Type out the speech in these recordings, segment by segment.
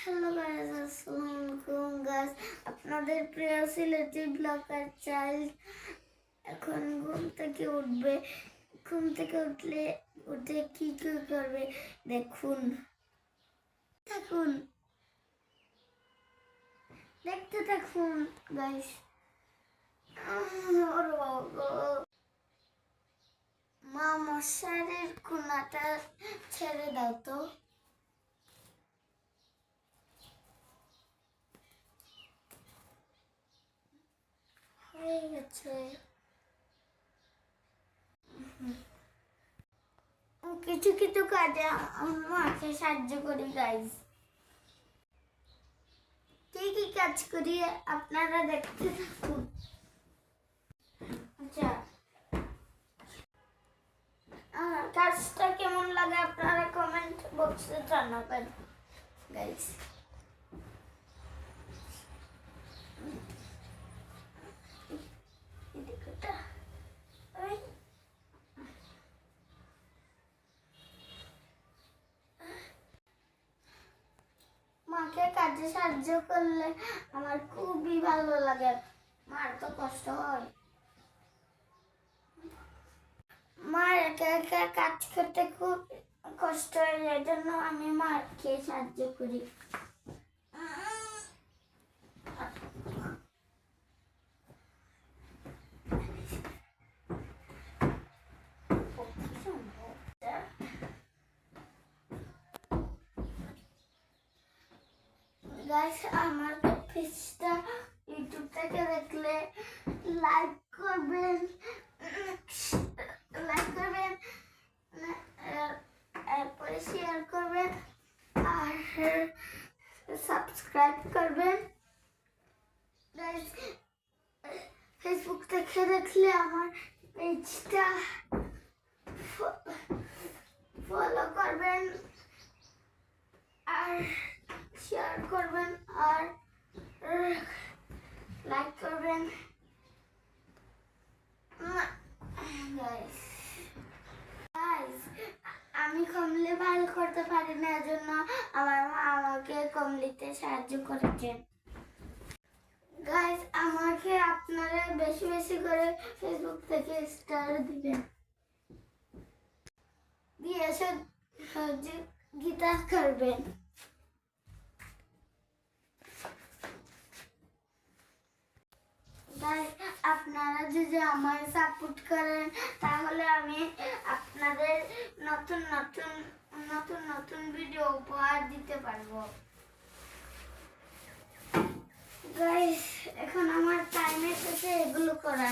Hello guys, আসসালামু আলাইকুম guys. আপনাদের প্রিয় সিলেটি ব্লগার চাইল্ড এখন ঘুম থেকে উঠবে। ঘুম থেকে উঠলে, উঠে কি কি করবে, দেখুন। থাকুন। দেখতে থাকুন গাইস। মা মশারির কোনাটা ছেড়ে দাও তো। উম, কিছু কিছু কাজে আমার মাকে সাহায্য করি গাইজ কি কি কাজ করি আপনারা দেখতে থাকুন। আচ্ছা। কাজটা কেমন লাগে আপনারা কমেন্ট বক্সে জানাবেন গাইজ কাজে সাহায্য করলে আমার খুবই ভালো লাগে। মার তো কষ্ট হয়। মার একা একা কাজ করতে খুব কষ্ট হয়, এজন্য জন্য আমি মাকে সাহায্য করি। গাইস আমার পেজটা ইউটিউব থেকে দেখলে লাইক করবেন লাইক করবেন, এরপরে শেয়ার করবেন, আর সাবস্ক্রাইব করবেন। গাইস ফেসবুক থেকে দেখলে আমার পেজটা ফলো করবেন আর শেয়ার করবেন আর লাইক করবেন আমি কমলি ভালো করতে পারি না, এজন্য আমার মা আমাকে কমলিতে সাহায্য করেছেন গাইস আমাকে আপনারা বেশি বেশি করে ফেসবুক থেকে স্টার দিবেন। দিয়ে গীতা করবেন গাইস যদি আমার সাপোর্ট করেন, তাহলে আমি আপনাদের নতুন নতুন নতুন নতুন ভিডিও উপহার দিতে পারব। গাইস এখন আমার টাইম এসেছে এগুলো করা।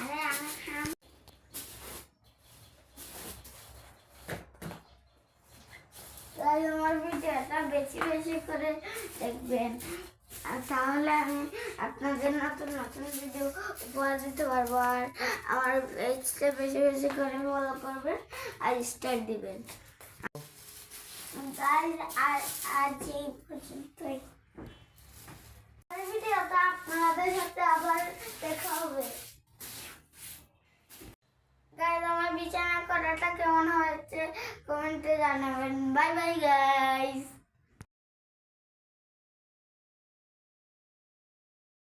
আমার তাই আমার ভিডিওটা বেশি বেশি করে দেখবেন। তাহলে আমি আপনাদের নতুন নতুন ভিডিও উপহার দিতে পারব। আর আমার পেজটা বেশি বেশি করে ফলো করবেন আর স্টার দিবেন। আর আজ এই পর্যন্তই। ভিডিওটা আপনাদের সাথে আবার দেখা হবে। গাইজ আমার বিছানা করাটা কেমন হয়েছে? কমেন্টে জানাবেন। Bye bye guys